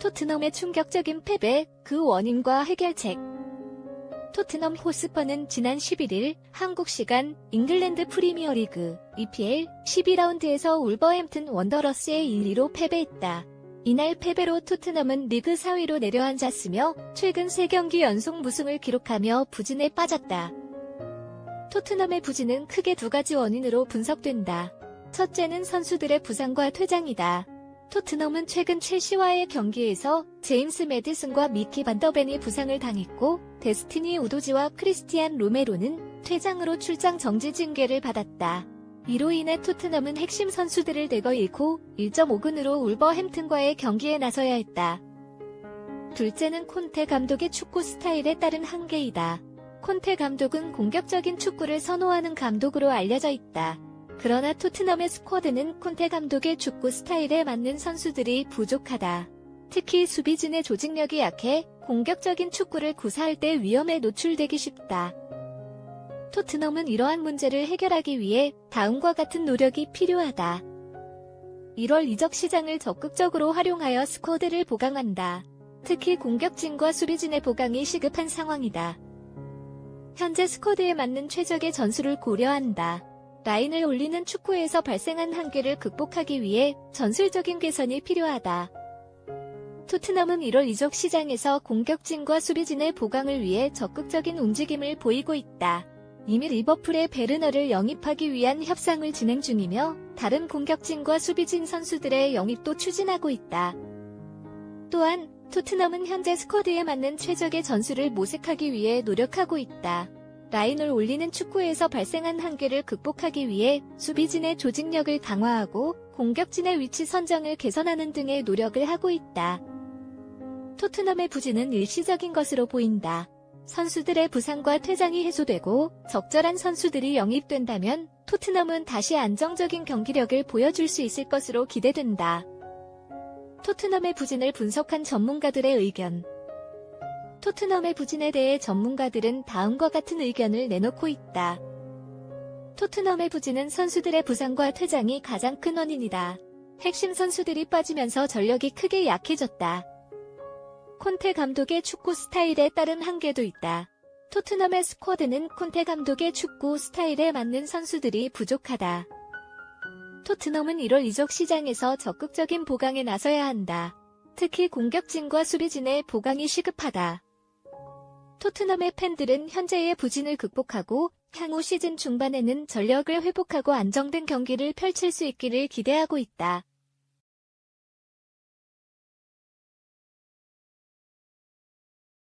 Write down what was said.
토트넘의 충격적인 패배, 그 원인과 해결책. 토트넘 호스퍼는 지난 11일 한국 시간 잉글랜드 프리미어리그 EPL 12라운드에서 울버햄튼 원더러스의 1-2로 패배했다. 이날 패배로 토트넘은 리그 4위로 내려앉았으며 최근 3경기 연속 무승을 기록하며 부진에 빠졌다. 토트넘의 부진은 크게 두 가지 원인으로 분석된다. 첫째는 선수들의 부상과 퇴장이다. 토트넘은 최근 첼시와의 경기에서 제임스 매디슨과 미키 반더벤이 부상을 당했고 데스티니 우도지와 크리스티안 로메로는 퇴장으로 출장 정지 징계를 받았다. 이로 인해 토트넘은 핵심 선수들을 대거 잃고 1.5군으로 울버햄튼과의 경기에 나서야 했다. 둘째는 콘테 감독의 축구 스타일에 따른 한계이다. 콘테 감독은 공격적인 축구를 선호하는 감독으로 알려져 있다. 그러나 토트넘의 스쿼드는 콘테 감독의 축구 스타일에 맞는 선수들이 부족하다. 특히 수비진의 조직력이 약해 공격적인 축구를 구사할 때 위험에 노출되기 쉽다. 토트넘은 이러한 문제를 해결하기 위해 다음과 같은 노력이 필요하다. 1월 이적 시장을 적극적으로 활용하여 스쿼드를 보강한다. 특히 공격진과 수비진의 보강이 시급한 상황이다. 현재 스쿼드에 맞는 최적의 전술을 고려한다. 라인을 올리는 축구에서 발생한 한계를 극복하기 위해 전술적인 개선이 필요하다. 토트넘은 1월 이적 시장에서 공격진과 수비진의 보강을 위해 적극적인 움직임을 보이고 있다. 이미 리버풀의 베르너를 영입하기 위한 협상을 진행 중이며 다른 공격진과 수비진 선수들의 영입도 추진하고 있다. 또한 토트넘은 현재 스쿼드에 맞는 최적의 전술을 모색하기 위해 노력하고 있다. 라인을 올리는 축구에서 발생한 한계를 극복하기 위해 수비진의 조직력을 강화하고 공격진의 위치 선정을 개선하는 등의 노력을 하고 있다. 토트넘의 부진은 일시적인 것으로 보인다. 선수들의 부상과 퇴장이 해소되고 적절한 선수들이 영입된다면 토트넘은 다시 안정적인 경기력을 보여줄 수 있을 것으로 기대된다. 토트넘의 부진을 분석한 전문가들의 의견 토트넘의 부진에 대해 전문가들은 다음과 같은 의견을 내놓고 있다. 토트넘의 부진은 선수들의 부상과 퇴장이 가장 큰 원인이다. 핵심 선수들이 빠지면서 전력이 크게 약해졌다. 콘테 감독의 축구 스타일에 따른 한계도 있다. 토트넘의 스쿼드는 콘테 감독의 축구 스타일에 맞는 선수들이 부족하다. 토트넘은 1월 이적 시장에서 적극적인 보강에 나서야 한다. 특히 공격진과 수비진의 보강이 시급하다. 토트넘의 팬들은 현재의 부진을 극복하고 향후 시즌 중반에는 전력을 회복하고 안정된 경기를 펼칠 수 있기를 기대하고 있다.